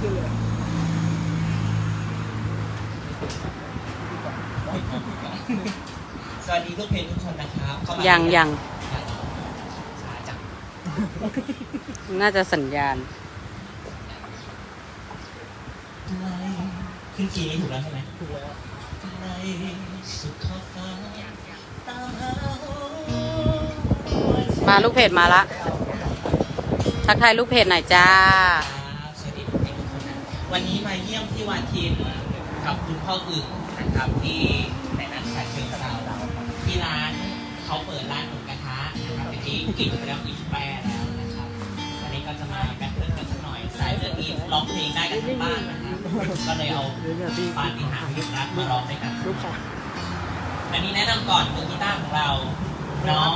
ขึ้นเลยสวัสดีทุกเพจทุกคนนะครับเข้ามายังยังช้าจังน่าจะสัญญาณ ขึ้นคีย์นี้ถูกแล้วใช่ไหมถูกแล้วในสุดขอบฟ้าตามหามาลูกเพจมาละ ทักทายลูกเพจหน่อยจ้า วันนี้มาเยี่ยมที่วาทินกับคุณพ่ออึ่งนะครับที่ในนั้นฉะเชิงเซาที่ร้านเขาเปิดร้านหมูกระทะนะครับเมื่อกี้กินไปแล้วกินแปรแล้วนะครับวันนี้ก็จะมาแบทเทิลกันสักหน่อยสายเลือดอีร้องเพลงได้กันทั้งบ้านนะครับก็เลยเอาปาฏิหาริย์ยุครักมาร้องด้วยกันลูกค้าอันนี้แนะนำก่อนมือกีตาร์ของเราน้อง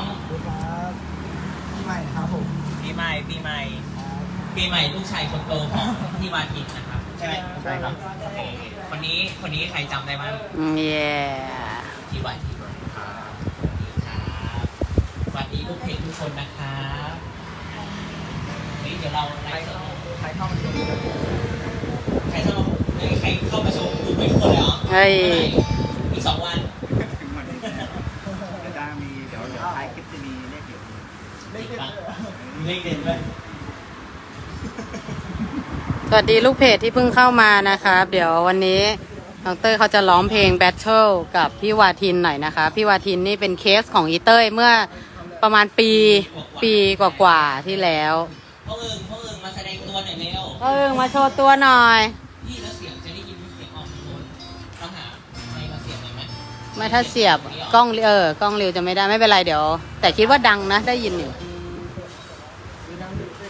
พี่ใหม่ครับผมปีใหม่ปีใหม่ปีใหม่ลูกชายคนโตของที่วาทินนะครับใช่ไหมใช่ครับโอเคคนนี้คนนี้ใครจำได้บ้างเย้ที่วาทินครับสวัสดีครับสวัสดีลูกเพจทุกคนนะครับเฮ้ยเดี๋ยวเราไลฟ์สดใครเข้ามาดูใครเข้ามาเฮ้ยใครเข้ามาชมดูไม่ทุกคนเลยเหรอเฮ้ยอีกสองวันถึงวันนี้เดี๋ยวจะมีเดี๋ยวเดี๋ยวท้ายคลิปจะมีเลขเดี๋ยวเลขเด็ดเลขเด่นด้วย สวัสดีลูกเพจที่เพิ่งเข้ามานะครับ เดี๋ยววันนี้น้องเต้ยเขาจะร้องเพลง Battle กับพี่วาทินหน่อยนะคะ พี่วาทินนี่เป็นเคสของอีเต้ยเมื่อประมาณปีปีกว่าๆที่แล้วพ่อเอิงพ่อเอิงมาแสดงตัวหน่อยเร็วเออมาโชว์ตัวหน่อยพี่แล้วเสียงจะได้ยินเสียงออกทางโน้นต้องหาไมค์มาเสียบหน่อยไหมไม่ถ้าเสียบกล้องเออกล้องเร็วจะไม่ได้ไม่เป็นไรเดี๋ยว แต่คิดว่าดังนะได้ยินอยู่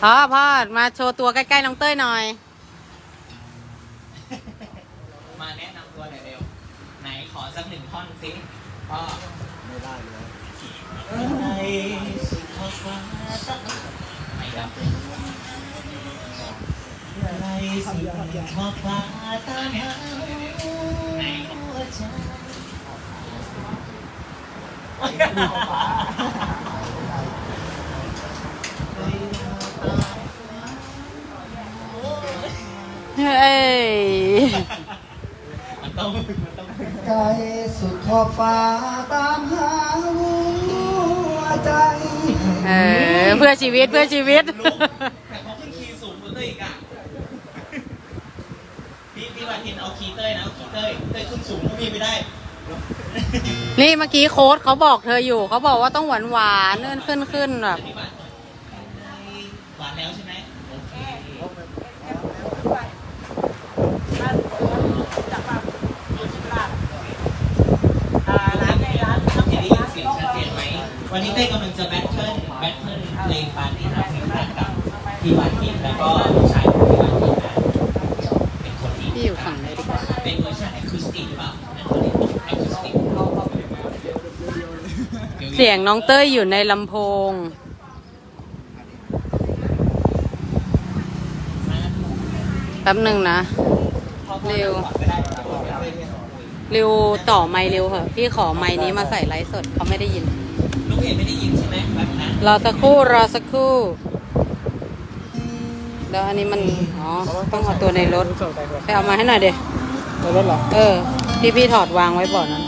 พ่อพ่อมาโชว์ตัวใกล้ๆน้องเต้ยหน่อย มาแนะนำตัวหน่อยเร็ว ไหนขอสักหนึ่งท่อนสิ พ่อไม่ได้เลยในสุดขอบฟ้าตั้งไม่ดับในสุดขอบฟ้าตั้งหาในหัวใจเฮ้ยมันต้องมันต้อง ไกลสุดขอบฟ้าตามหาหัวใจเออเพื่อชีวิตเพื่อชีวิตรู้แต่เขาขึ้นคีย์สูงกว่าเต้ยอีกอะพี่พี่วาทินเอาคีย์เต้ยนะเอาคีย์เต้ยเต้ยขึ้นสูงก็มีไม่ได้ นี่เมื่อกี้โค้ดเขาบอกเธออยู่ เขาบอกว่าต้องหวานหวานๆเลื่อนขึ้นขึ้นแบบหวานหวานแล้วใช่ไหมโอเคร้านในร้านจะได้ยินเสียงชัดเจนไหม วันนี้เต้กำลังจะแบทเทิลแบทเทิลเพลงปาร์ตี้ฮักเพลงรักกับพี่วานทินแล้วก็ลูกชายของพี่วานทินนะเป็นคนที่พี่อยู่ฝั่งไหนดีกว่าเป็นเวอร์ชันอคูสติกหรือเปล่านั่นคนนี้อคูสติกเสียงน้องเต้ยอยู่ในลำโพงแป๊บหนึ่งนะ เร็ว เร็วต่อไมค์เร็วเหอะพี่ขอไมค์นี้มาใส่ไลฟ์สดเขาไม่ได้ยิน เห็นไม่ได้ยินใช่ไหมแบบนั้นรอสักครู่รอสักครู่แล้วอันนี้มันอ๋อต้องเอาตัวในรถไปเอามาให้หน่อยเดียในรถเหรอเออพี่พี่ถอดวางไว้บ่อนนั้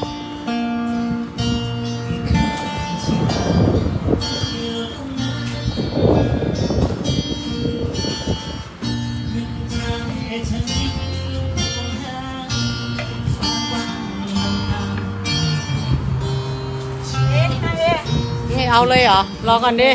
เอาเลยเหรอ รอก่อนดิ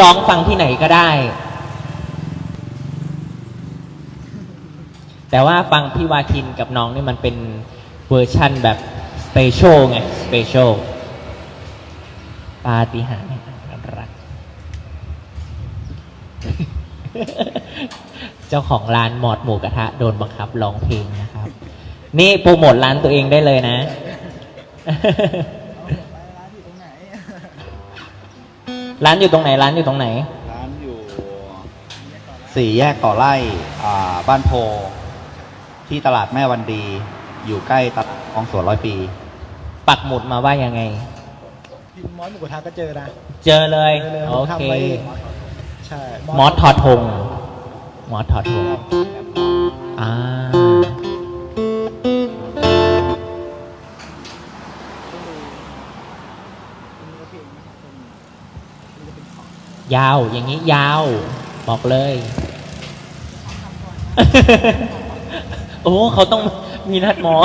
ร้องฟังที่ไหนก็ได้ แต่ว่าฟังพี่วาคินกับน้องนี่มันเป็นเวอร์ชั่นแบบสเปเชียลไงสเปเชียลปาฏิหาริย์แห่งครัก เจ้าของร้านหมอดหมูกระทะ โดนบังคับร้องเพลงนะครับ นี่โปรโมทร้านตัวเองได้เลยนะ ร้านอยู่ตรงไหน ร้านอยู่ตรงไหน ร้านอยู่สี่แยกต่อไร่อ่าบ้านโพ ที่ตลาดแม่วันดี อยู่ใกล้ตลาดของสวนร้อยปี ปักหมุดมาว่ายังไง พิมพ์มอสหมูกระทะก็เจอนะเจอเลยเจอเลยโอผมเค ทำไว้เองใช่มอสทอทงมอสทอทงอ่า ยาวอย่างนี้ยาว บอกเลย โอ้เขาต้องมีนัดหมอ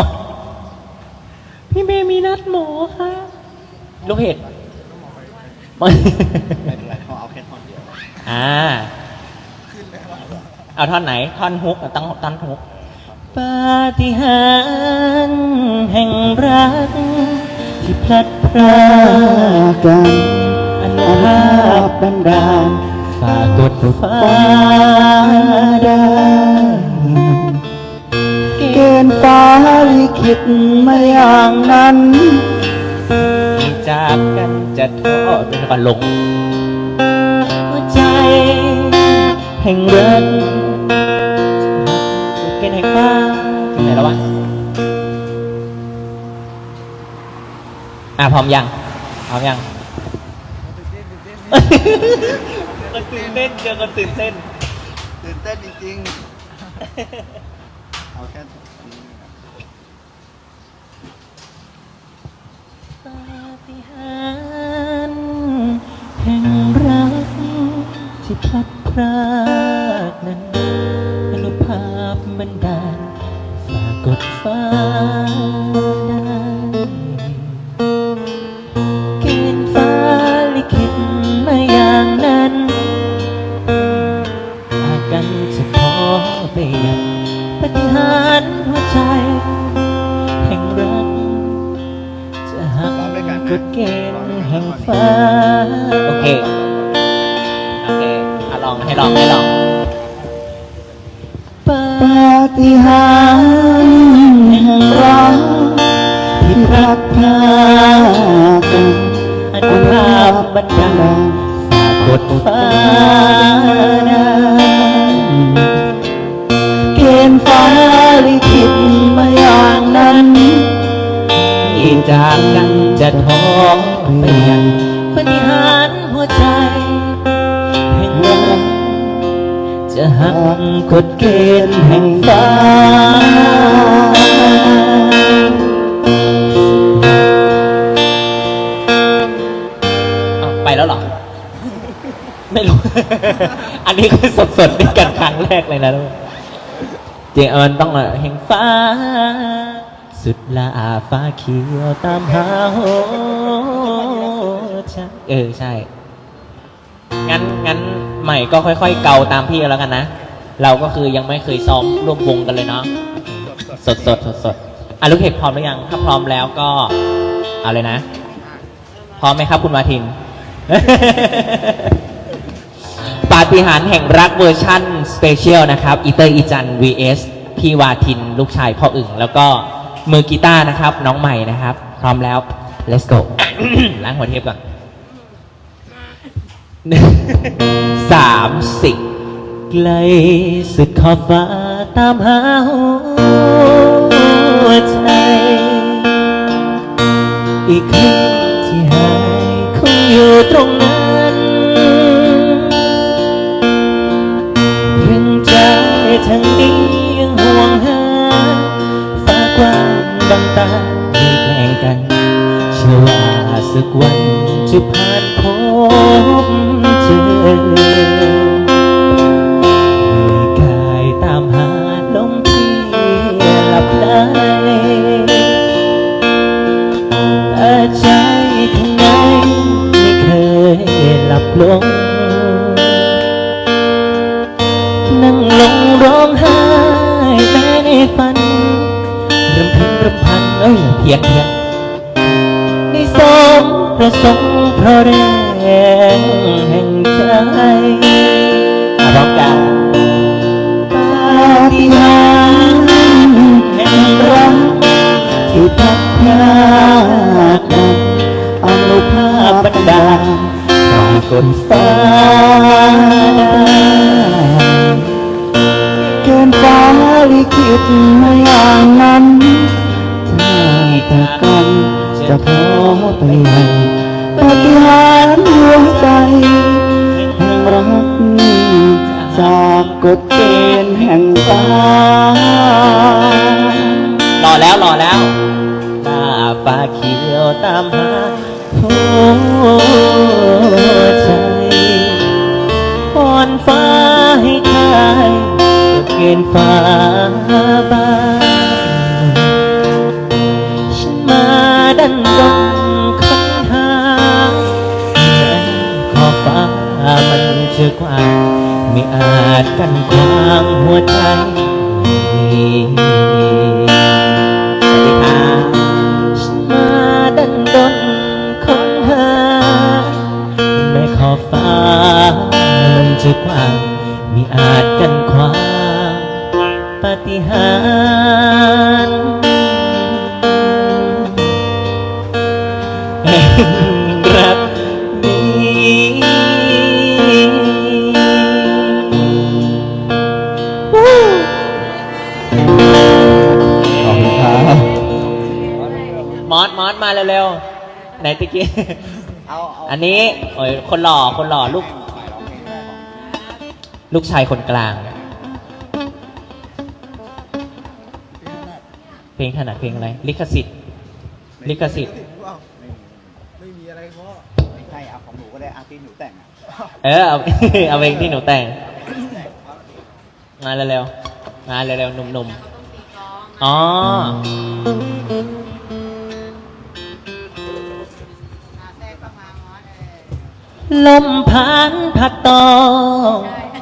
พี่เมย์มีนัดหมอค่ะลูกเห็ดไม่เป็นไรเขาเอาแค่ท่อนเดียวอ่าเอาท่อนไหน ท่อนฮุกอะตั้งท่อนฮุกปาฏิหาริย์แห่งรัก ที่พลัดพรากกัน ภาพบันดาลฝากดฟ้าได้เกณฑ์ฟ้าลิขิตมาอย่างนั้นจากกันจะทอดเป็นก่อนลงหัวใจ แห่งรักเกณฑ์แห่งฟ้าถึงไหนแล้ววะอะพร้อมยังพร้อมยัง คนตื่นเต้นเจอคนตื่นเต้น ตื่นเต้นจริงๆ เอาแค่นี้นะครับปาฏิหาริย์แห่งรักที่พลัดพรากนั้นอนุภาพบันดาลฝากกดฟ้า ท้อไปลี่ยังปฏิหารหัวใจแห่งรักจะหักกฎเกณฑ์แห่งฟ้าไปแล้วเหรอ ไม่รู้ อันนี้คือสดๆนี่กันครั้งแรกเลยนะลูกจริงมันต้องแห่งฟ้า สุดลาฟ้าเขียวตามหาโหใช่เออใช่ งั้นงั้นใหม่ก็ค่อย ๆ เกาตามพี่แล้วกันนะ เราก็คือยังไม่เคยซ้อมร่วมวงกันเลยเนาะ สดสดสดสดๆอะลูกเห็บพร้อมหรือยัง ถ้าพร้อมแล้วก็ เอาเลยนะ พร้อมไหมครับคุณมาทิน ปาฏิหาริย์แห่งรักเวอร์ชั่นสเปเชียลนะครับ อีเตอร์อีจัน vs พี่วาทินลูกชายพ่ออึ่งแล้วก็ มือกีตาร์นะครับ น้องใหม่นะครับ พร้อมแล้ว let's go ล้างหัวเทปก่อนสามสิบไกลสุดขอบฟ้าตามหาหัวใจ อีกครั้งที่หายคงอยู่ตรง สักวันจะผ่านพ้น ดเกณฑ์แห่งฟ้ารอแล้วรอแล้วหน้าฟ้าเขียวตามหาหัวใจพรฟ้าให้ทายก็เกณฑ์ฟ้าบาาดกันควางหัวใจ นนี้โอ้ยคนหล่อคนหล่อลูก ลูกชายคนกลาง เพลงถนัดเพลงอะไร ลิขสิทธิ์ ลิขสิทธิ์ ไม่มีอะไรเพราะไม่ใช่เอาของหนูก็ได้อาร์ติสหนูแต่งอะเออเอาเอาเพลงที่หนูแต่ง มาเร็วๆมาเร็วๆหนุ่มๆอ๋อ ลมพันพัดตอง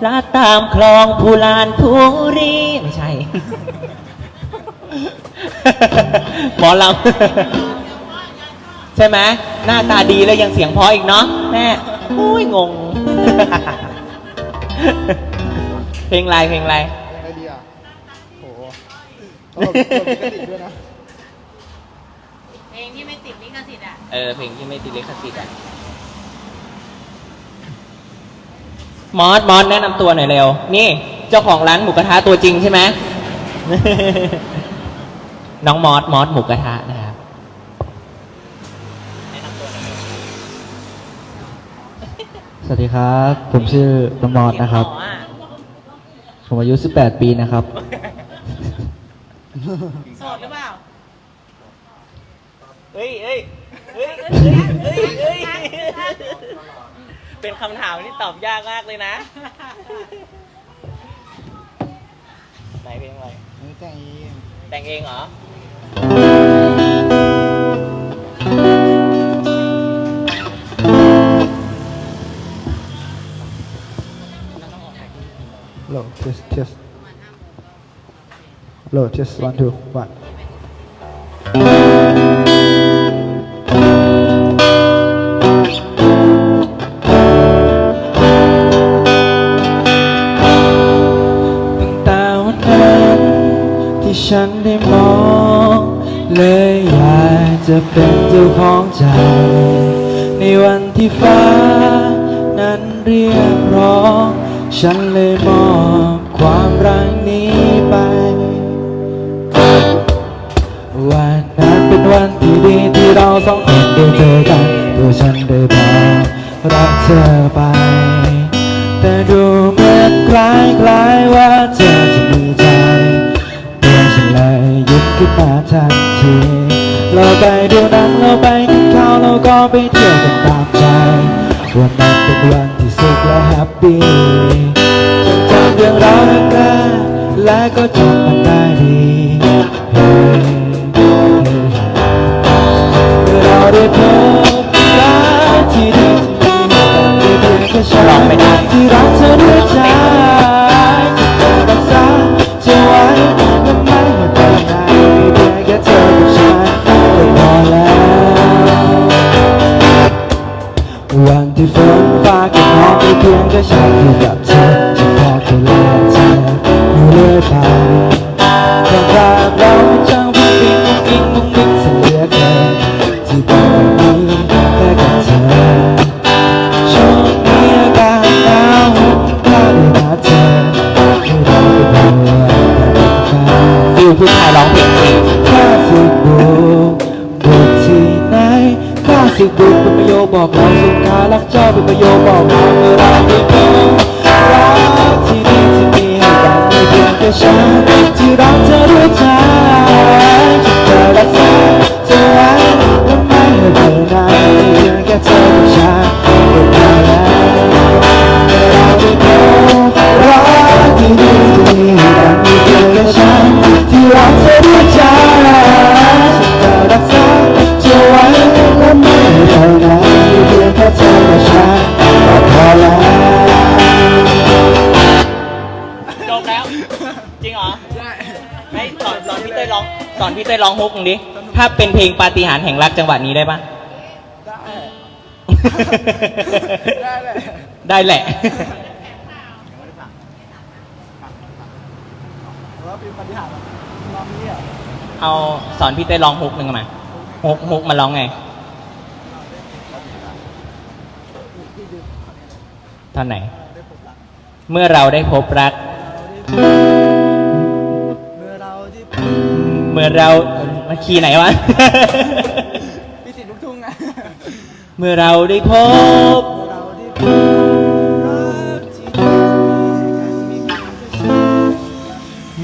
ลาดตามคลองภูลานภูรีไม่ใช่ หมอลำใช่ไหมหน้าตาดีแล้วยังเสียงเพราะอีกเนาะแม่อุ้ยงง เพลงอะไรเพลงอะไรไอเดียโหต้องมีกระดิ่งด้วยนะ เพลงที่ไม่ติดลิขสิทธิ์อะ เออเพลงที่ไม่ติดลิขสิทธิ์อะ มอสมอสแนะนำตัวหน่อยเร็ว นี่ เจ้าของร้านหมูกระทะตัวจริงใช่ไหม น้องมอสมอสหมูกระทะนะครับสวัสดีครับ ผมชื่อน้องมอดนะครับผมอายุ 18 ปีนะครับ โสดหรือเปล่าเฮ้ยเฮ้ยเฮ้ยเฮ้ยเฮ้ยเฮ้ย เป็นคำถามที่ตอบยากมากเลยนะ ไหนเพลงอะไรนี่แต่งเองแต่งเองเหรอ โหล test test โหล test one two one เจ้าของใจ ในวันที่ฟ้า นั้นเรียกร้อง ฉันเลยมอบความรักนี้ไป วันนั้นเป็นวันที่ดีที่เราสองคนได้เจอกัน ตัวฉันได้บอกรักเธอไป แต่ดูเหมือนคล้ายคล้ายๆว่าเธอจะมีใจตัวฉันเลยยิ้มขึ้นมาทันที เราไปดูหนังเราไปกินข้าวเราก็ไปเที่ยวกันตามใจ วันนั้นเป็นวันที่สุขและแฮปปี้จำเรื่องราวแรกและก็จำมันได้ดีเฮ้เฮ้เราได้พบรักที่ดีที่มีแต่เพียงแค่ฉันไม่ได้ที่รักเธอด้วยใจรักษาเธอไว้ ที่ฝนฟ้าเก็บน้องไปเพียงแค่ฉันอยู่กับเธอฉันพอแค่เลือกเธออยู่เรื่อยไปความรักเราช่างฟุ้งฟิ้งฟุ้งฟิ้งฟุ้งฟิ้งเสียเหลือเกินที่เป็นแบบนี้แค่กับเธอช่วงนี้อากาศหนาวกล้าได้มาเจอไม่ได้เป็นเพื่อนแต่เป็นแฟนฟิลผู้ชายร้องเพลงจริงคลาสสิกบุกบุกที่ไหนคลาสสิกบุกเป็นประโยคบอกเราสุดท้ารักเจ้าเป็นประโยชน์บอกมาเมื่อเราได้พบรักที่ดีที่มีให้กันมีเพียงแค่ฉันที่รักเธอด้วยใจ พี่เต้ยร้องฮุกหนึ่งดิถ้าเป็นเพลงปาฏิหาริย์แห่งรักจังหวะนี้ได้ปะได้แหละ ได้แหละเอาสอนพี่เต้ยร้องฮุกหนึ่งมาฮุกฮุกมาร้องไงท่อนไหน เมื่อเราได้พบรัก เมื่อเรามา คีย์ไหนวะ พี่ติดลูกทุ่งไงเมื่อเราได้พบ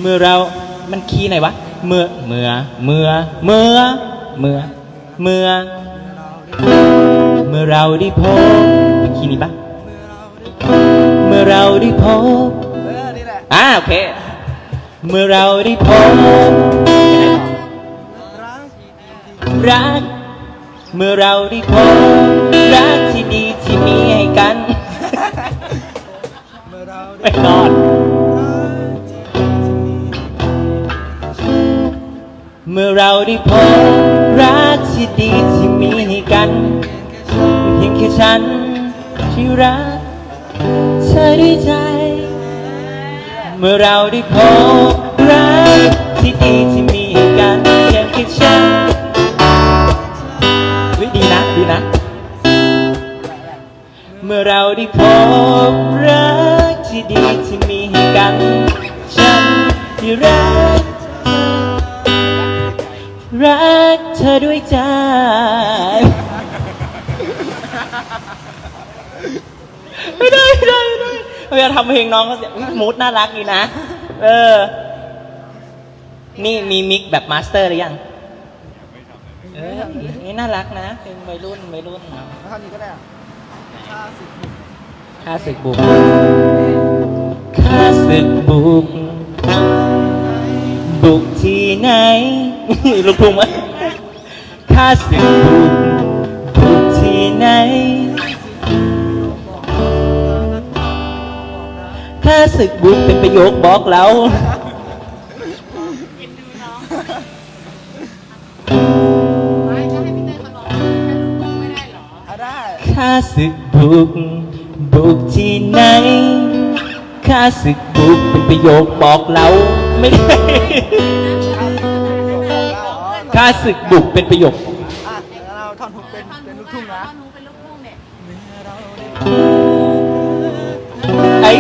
เมื่อเรา มันคีย์ไหนวะ เมื่อ เมื่อ เมื่อ เมื่อ เมื่อ เมื่อ เมื่อเราได้พบเป็นคีย์นี้ปะเมื่อเราได้พบอ่าโอเค เมื่อเราได้พบ รัก เมื่อเราได้พบรักที่ดีที่มีให้กันไม่รอด เมื่อเราได้พบรักที่ดีที่มีให้กันเพียงแค่ฉันที่รักเธอด้วยใจ เมื่อเราได้พบรักที่ดีที่มีให้กันเพียงแค่ฉัน เมื่อเราได้พบรักที่ดีที่มีให้กัน ฉันที่รัก รักเธอด้วยใจ ไม่ได้ไม่ได้ไม่ได้เวลาทำเพลงน้องก็เสียอุ๊ยมูดน่ารักดีนะ เออ นี่มีมิกแบบมาสเตอร์หรือยังเออนี่น่ารักนะ เป็นวัยรุ่นวัยรุ่นแล้วท่านี้ก็ได้อะ ข้าศึกบุกข้าศึกบุก บุกที่ไหน ลูกทุ่งมั้ยข้าศึกบุก บุกที่ไหนข้าศึกบุกเป็นประโยคบอกเราอะได้ข้าศึก บุก บุกที่ไหนข้าศึกบุกเป็นประโยคบอกเราไม่ได้ข้าศึกบุกเป็นประโยค อะแล้วเราท่อนฮุกเป็นเป็นลูกทุ่งนะไอ้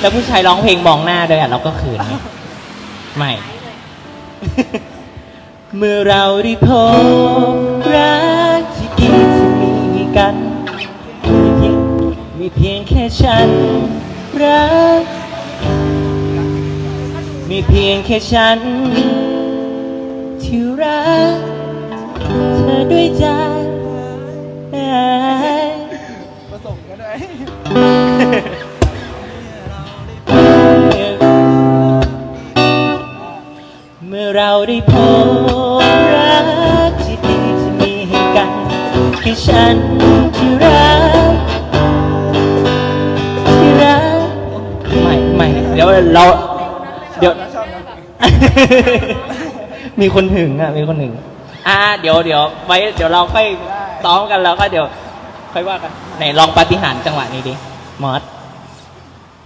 แล้วผู้ชายร้องเพลงมองหน้าด้วยอะเราก็เขินไงไม่ เมื่อเราได้พบรัก มีเพียงแค่ฉันรัก มีเพียงแค่ฉัน ที่รัก เธอด้วยใจผสมกันด้วยเมื่อเราได้พบรักที่ดีที่มีให้กันแค่ฉัน เดี๋ยวเราเดี๋ยว มีคนหึงอะ มีคนหึง อ่า เดี๋ยวเดี๋ยวไว้เดี๋ยวเราค่อยซ้อมกันแล้วก็เดี๋ยว ค่อยว่ากันไหนลองปาฏิหาริย์จังหวะนี้ดิมอส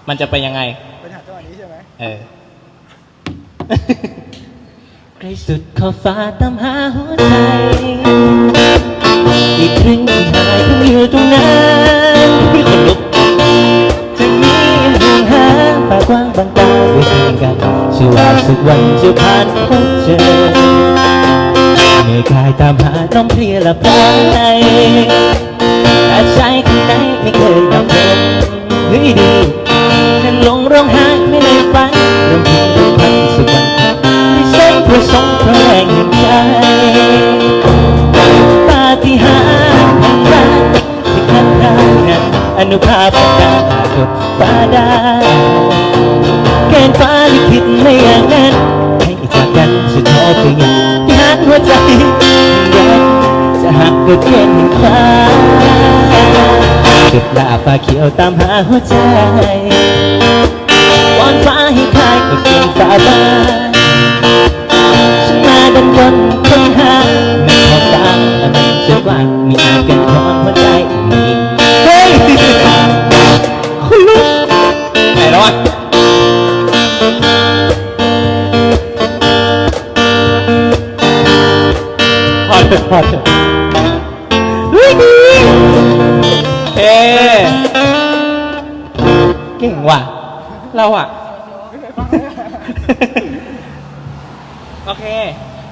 มันจะเป็นยังไงเป็นหาจังหวะนี้ใช่ไหมเออใกล้สุดขอบฟ้าตามหาหัวใจอีกครึ่งที่หายยังอยู่ตรงนั้นพี่คนลุกจะมีห่วงหาฟ้ากว้าง บางตาด้วยเพีกันเชื่อว่าสักวันจะผ่านพบเจอเหนื่อกายตามหาน้องเพลียหลับตาแต่ใจข้างในไม่เคยยอมเดินเฮ้ยดีนั่งลงร้องไห้ไม่ในฝันรวมถึงรำพันสักวันที่ฉันประสงเพราะแรงแห่งใจปาฏิหาริย์แห่งรักที่คันรางนั้นอนุภาพของการผ่ากดฟ้าได้ เกณฑ์ฟ้าลิขิตไม่อย่างนั้นให้จากกันสุดท้ายก็ยังที่หันหัวใจยังจะหักก็เกณฑ์แห่งฟ้าจุดลาฟ้าเขียวตามหาหัวใจวอนฟ้าให้คลายกดเกณฑ์ฟ้าบ้านฉันมาดันบนค้นหาไม่พอตาและมันจะว้างมีอาจกันขอ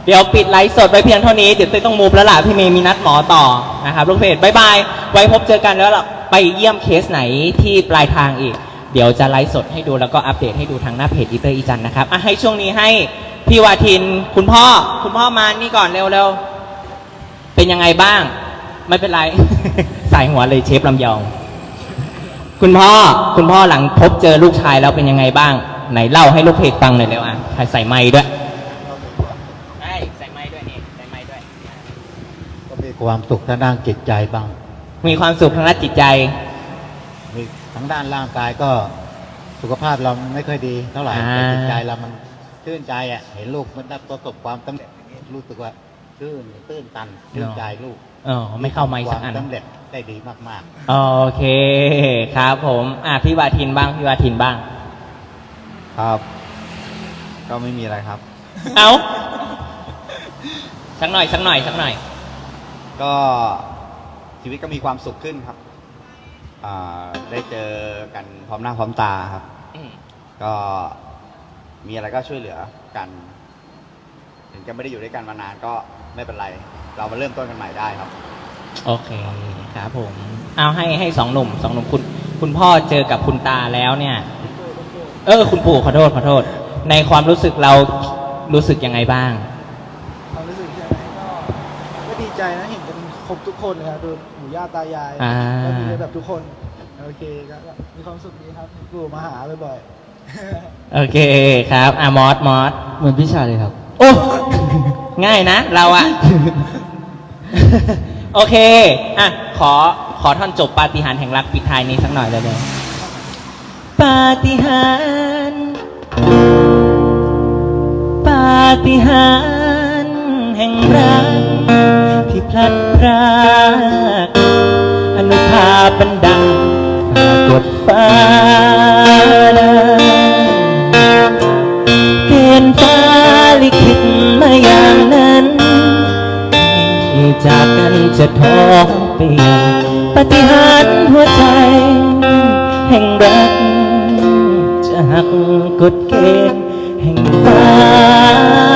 เดี๋ยวปิดไลฟ์สดไว้เพียงเท่านี้ เดี๋ยวเต้ยต้องมูฟแล้วล่ะพี่เมย์มีนัดหมอต่อนะครับลูกเพจบายบาย ไว้พบเจอกันแล้วเราไปเยี่ยมเคสไหนที่ปลายทางอีก เดี๋ยวจะไลฟ์สดให้ดูแล้วก็อัปเดตให้ดูทางหน้าเพจอีเตอร์อีจันนะครับอะให้ช่วงนี้ให้พี่วาทินคุณพ่อคุณพ่อมานี่ก่อนเร็วๆเป็นยังไงบ้าง ไม่เป็นไร ใสายหัวเลยเชฟลำยอง คุณพ่อคุณพ่อหลังพบเจอลูกชายแล้วเป็นยังไงบ้าง ไหนเล่าให้ลูกเพจฟังหน่อยเร็วอะใส่ไม้ด้วย ใช่ใส่ไม้ด้วยนี่ใส่ไม้ด้วย ก็มี ความสุขทางด้านจิตใจบ้าง มีความสุขทางด้านจิตใจ มีทั้งด้านร่างกายก็สุขภาพเราไม่ค่อยดีเท่าไหร่อ่าแต่จิตใจเรามันชื่นใจอะเห็นลูกมันได้ประสบความสำเร็จอย่างนี้รู้สึกว่าชื่นตื้นตันชื่นใจลูกเออไม่เข้าไม้สักอันความสำเร็จได้ดีมากโอเคครับผมอะพี่วาทินบ้างพี่วาทินบ้างๆครับ ก็ไม่มีอะไรครับ เอาสักหน่อยสักหน่อยสักหน่อย ก็ชีวิตก็มีความสุขขึ้นครับอ่าได้เจอกันพร้อมหน้าพร้อมตาครับ อืมก็มีอะไรก็ช่วยเหลือกัน ถึงจะไม่ได้อยู่ด้วยกันมานานก็ไม่เป็นไร เรามาเริ่มต้นกันใหม่ได้ครับ โอเคครับผม เอาให้ให้สองหนุ่มสองหนุ่มคุณ คุณพ่อเจอกับคุณตาแล้วเนี่ย เออ คุณปู่ขอโทษขอโทษ ในความรู้สึกเรารู้สึกยังไงบ้าง ความรู้สึกใช่ไหมก็ก็ดีใจนะเห็นกัน ครบทุกคนเลยครับดูหมู่ย่าตายายอ่า ก็มีกันแบบทุกคนโอเคก็ก็มีความสุขดีครับกูมาหาบ่อยโอเคครับอะมอสมอสๆเหมือนพี่ชายเลยครับ โอ้ง่ายนะ เราอะ โอเค อะ ขอขอท่อนจบปาฏิหาริย์แห่งรักปิดท้ายนี้สักหน่อยเลยเลยปาฏิหาริย์ปาฏิหาริย์แห่งรักที่พลัดพ รากอนุภาพบันดังปรากฏฟ้าเกณฑ์ฟ้าลิขิตมาอย่างนั้น จากกันจะท้องเปลี่ยนปฏิหารหัวใจ แห่งรักจะหักกฎเกณฑ์แห่งฟ้า